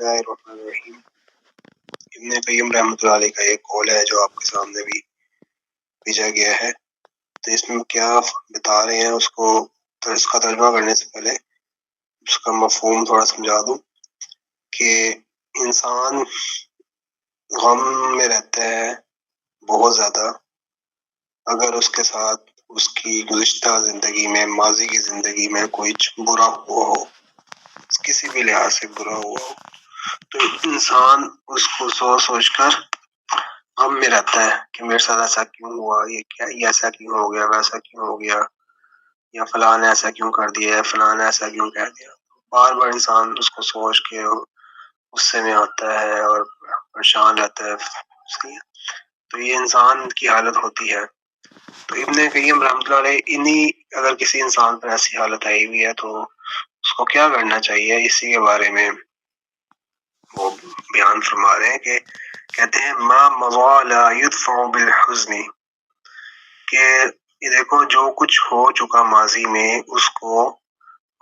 اللہ الرحمن الرحیم۔ ابن قیم رحمۃ اللہ علیہ کا ایک قول ہے جو آپ کے سامنے بھی بھیجا گیا ہے۔ تو اس میں کیا بتا رہے ہیں، اس کو اس کا ترجمہ کرنے سے پہلے اس کا مفہوم تھوڑا سمجھا دوں کہ انسان غم میں رہتا ہے بہت زیادہ۔ اگر اس کے ساتھ اس کی گزشتہ زندگی میں، ماضی کی زندگی میں کوئی برا ہوا ہو، کسی بھی لحاظ سے برا ہوا ہو تو انسان اس کو سوچ سوچ کر غم میں رہتا ہے کہ میرے ساتھ ایسا کیوں ہوا؟ یہ کیا یہ ایسا کیوں ہو گیا؟ ویسا کیوں ہو گیا؟ یا فلان ایسا کیوں کر دیا؟ ہے فلان ایسا کیوں کہہ دیا؟ بار بار انسان اس کو سوچ کے غصے میں آتا ہے اور پریشان رہتا ہے۔ تو یہ انسان کی حالت ہوتی ہے۔ تو ابن قیم رحمۃ اللہ علیہ انہی اگر کسی انسان پر ایسی حالت آئی ہوئی ہے تو اس کو کیا کرنا چاہیے؟ اسی کے بارے میں وہ بیان فرما رہے ہیں کہ کہتے ہیں، ما مضا يدفع بالحزن. کہ یہ دیکھو، جو کچھ ہو چکا ماضی میں، اس کو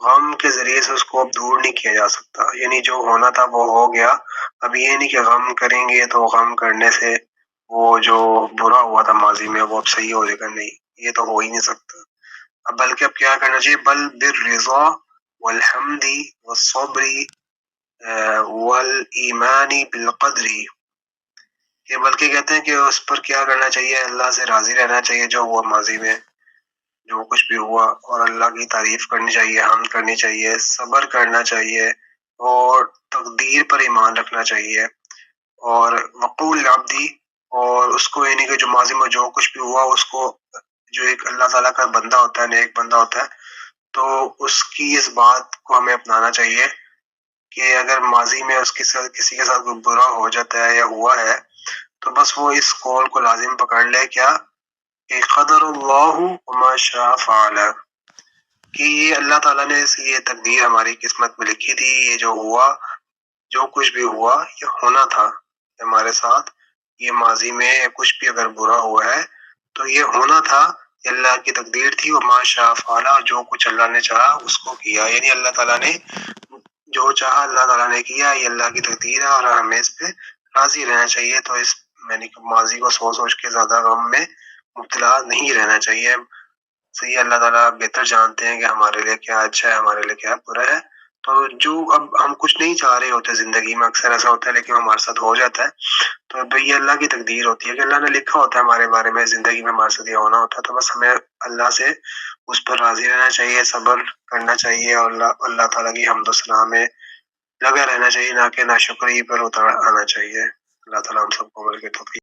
غم کے ذریعے سے اس کو اب دور نہیں کیا جا سکتا۔ یعنی جو ہونا تھا وہ ہو گیا۔ اب یہ نہیں کہ غم کریں گے تو غم کرنے سے وہ جو برا ہوا تھا ماضی میں، وہ اب صحیح ہو جائے گا۔ نہیں، یہ تو ہو ہی نہیں سکتا۔ اب بلکہ اب کیا کرنا چاہیے؟ بل بالرضا والحمدی والصبری والایمانی بالقدری کہ بلکہ کہتے ہیں کہ اس پر کیا کرنا چاہیے؟ اللہ سے راضی رہنا چاہیے جو ہوا ماضی میں، جو کچھ بھی ہوا، اور اللہ کی تعریف کرنی چاہیے، حمد کرنی چاہیے، صبر کرنا چاہیے، اور تقدیر پر ایمان رکھنا چاہیے، اور وقول العبدی اور اس کو یعنی کہ جو ماضی میں جو کچھ بھی ہوا، اس کو جو ایک اللہ تعالیٰ کا بندہ ہوتا ہے، نیک بندہ ہوتا ہے، تو اس کی اس بات کو ہمیں اپنانا چاہیے۔ کہ اگر ماضی میں اس کے ساتھ کسی کے ساتھ کوئی برا ہو جاتا ہے یا ہوا ہے، تو بس وہ اس قول کو لازم پکڑ لے، کیا؟ کہ قدر اللہ ما شاء فعل۔ کہ یہ اللہ تعالیٰ نے یہ تقدیر ہماری قسمت میں لکھی تھی، یہ جو ہوا، جو کچھ بھی ہوا، یہ ہونا تھا ہمارے ساتھ۔ یہ ماضی میں کچھ بھی اگر برا ہوا ہے، تو یہ ہونا تھا، یہ اللہ کی تقدیر تھی۔ وہ ماں شاہ فعلا جو کچھ اللہ نے چاہا، اس کو کیا۔ یعنی اللہ تعالیٰ نے جو چاہا اللہ تعالیٰ نے کیا، یہ اللہ کی تقدیر ہے اور ہمیں اس پہ راضی رہنا چاہیے تو اس یعنی میں نے ماضی کو سوچ سوچ کے زیادہ غم میں مبتلا نہیں رہنا چاہیے۔ صحیح اللہ تعالیٰ بہتر جانتے ہیں کہ ہمارے لیے کیا اچھا ہے، ہمارے لیے کیا برا ہے۔ جو اب ہم کچھ نہیں چاہ رہے ہوتے زندگی میں، اکثر ایسا ہوتا ہے لیکن ہمارے ساتھ ہو جاتا ہے۔ تو اب یہ اللہ کی تقدیر ہوتی ہے کہ اللہ نے لکھا ہوتا ہے ہمارے بارے میں، زندگی میں ہمارے ساتھ یہ ہونا ہوتا ہے۔ تو بس ہمیں اللہ سے اس پر راضی رہنا چاہیے، صبر کرنا چاہیے اور اللہ اللہ تعالیٰ کی حمد و سلام میں لگا رہنا چاہیے، نہ کہ نہ شکری پر اتر آنا چاہیے۔ اللہ تعالیٰ ہم سب کو مل کے توفیق